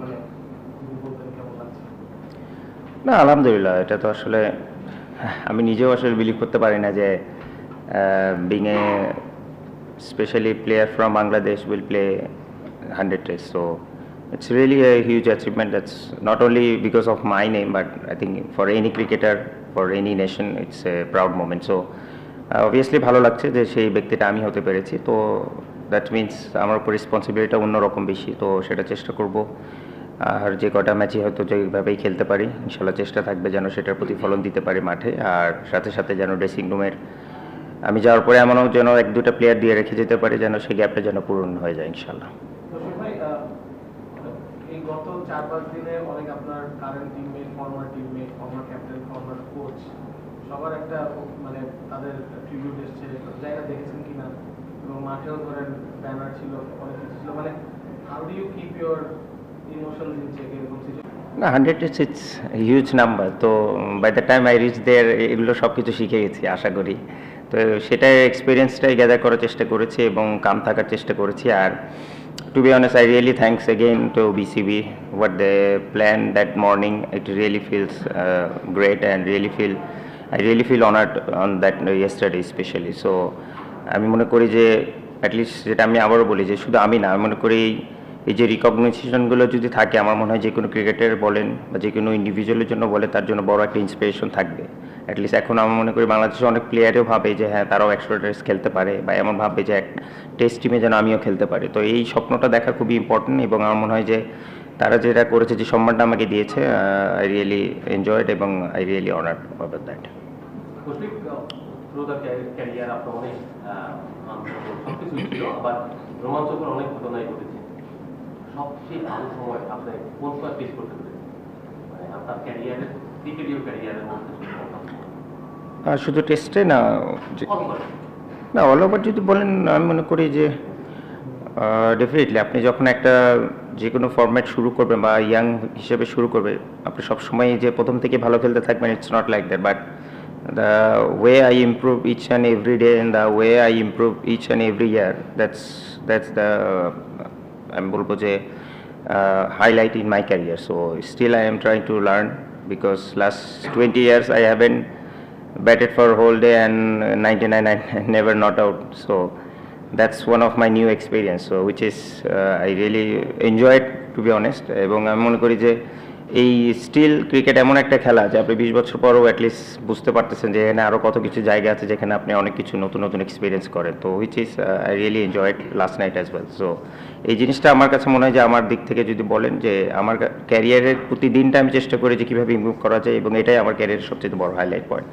মানে না, আলহামদুলিল্লাহ, এটা তো আসলে, আমি নিজেও আসলে বিলিভ করতে পারি না যে being a specially player from Bangladesh will play hundred test so it's really a huge achievement that's not only because of my name, but i think for any cricketer, for any nation, it's a proud moment. So obviously ভালো লাগছে যে সেই ব্যক্তিটা আমি হতে পেরেছি। তো that means আমার উপর রেসপন্সিবিলিটিটা অন্যরকম বেশি, তো সেটা চেষ্টা করব। আর যে কটা ম্যাচই হয়তো যেভাবেই খেলতে পারি ইনশাল্লাহ চেষ্টা থাকবে যেন সেটার প্রতিফলন দিতে পারি মাঠে। আর সাথে সাথে যেন ড্রেসিং রুমের আমি যাওয়ার পরে এমনও যেন এক দুটা প্লেয়ার দিয়ে রেখে যেতে পারি যেন সেই গ্যাপটা যেন পূরণ হয়ে যায় ইনশাল্লাহ গত চার পাঁচ দিনে অনেক আপনার current former former captain former coach সবার একটা মানে তাদের ট্রিবিউট জায়গা দেখেছেন মাঠেও ধরেন ব্যানার ছিল, অনেক কিছু ছিল। মানে how do you keep your emotion in check এরকম? না hundred it's it's huge number তো by the time I reach there এগুলো সব কিছু শিখে গেছি, আশা করি। তো সেটাই এক্সপিরিয়েন্সটাই গ্যাদার করার চেষ্টা করেছি এবং কাম থাকার চেষ্টা করেছি। আর to be honest I really thanks again to BCB what they plan that morning it really feels great and really feel I really feel honoured on that yesterday specially so আমি মনে করি যে অ্যাটলিস্ট যেটা আমি আবারও বলি যে শুধু আমি না মনে করি এই যে রিকগনিশনগুলো যদি থাকে, আমার মনে হয় যে কোনো ক্রিকেটার বলেন বা যে কোনো ইন্ডিভিজুয়ালের জন্য বলে, তার জন্য বড় একটা ইন্সপিরেশন থাকবে। অ্যাটলিস্ট এখন আমি মনে করি বাংলাদেশের অনেক প্লেয়ারও ভাবে যে হ্যাঁ তারাও একশো টেস্ট খেলতে পারে বা এমন ভাবে যে এক টেস্ট টিমে যেন আমিও খেলতে পারি। তো এই স্বপ্নটা দেখা খুবই ইম্পর্টেন্ট এবং আমার মনে হয় যে তারা যেটা করেছে, যে সম্মানটা আমাকে দিয়েছে আই রিয়েলি এনজয়েড এবং I really honoured about that ছিল আবার রোমাঞ্চকর অনেক ঘটনাই ঘটেছে। সবচেয়ে ভালো সময় আপনি কোন সময় ফেস করতে মানে আপনার ক্যারিয়ারের ক্রিকেটীয় ক্যারিয়ারের মধ্যে শুধু টেস্টে না না অল ওভার যদি বলেন আমি মনে করি যে ডেফিনেটলি আপনি যখন একটা যে কোনো ফরম্যাট শুরু করবেন বা ইয়াং হিসেবে শুরু করবে আপনি সবসময় যে প্রথম থেকে ভালো খেলতে থাকবেন it's not like that but The way I improve each and every day and the way I improve each and every year that's that's the আমি বলবো যে highlight in my career so still I am trying to learn because last twenty years I haven't batted for a whole day and uh, 99 and never not out. So that's one of my new experience. So which is uh, I really enjoyed to be honest. এবং আমি মনে করি যে এই still cricket এমন একটা খেলা যে আপনি বিশ বছর পরও অ্যাটলিস্ট বুঝতে পারতেছেন যে এখানে আরও কত কিছু জায়গা আছে যেখানে আপনি অনেক কিছু নতুন নতুন এক্সপিরিয়েন্স করেন। তো which is I really enjoyed last night as well so এই জিনিসটা আমার কাছে মনে হয় যে আমার দিক থেকে যদি বলেন যে আমার ক্যারিয়ারের প্রতিদিনটা আমি চেষ্টা করি যে কীভাবে ইমপ্রুভ করা যায় এবং এটাই আমার ক্যারিয়ারের সবচেয়ে বড় হাইলাইট পয়েন্ট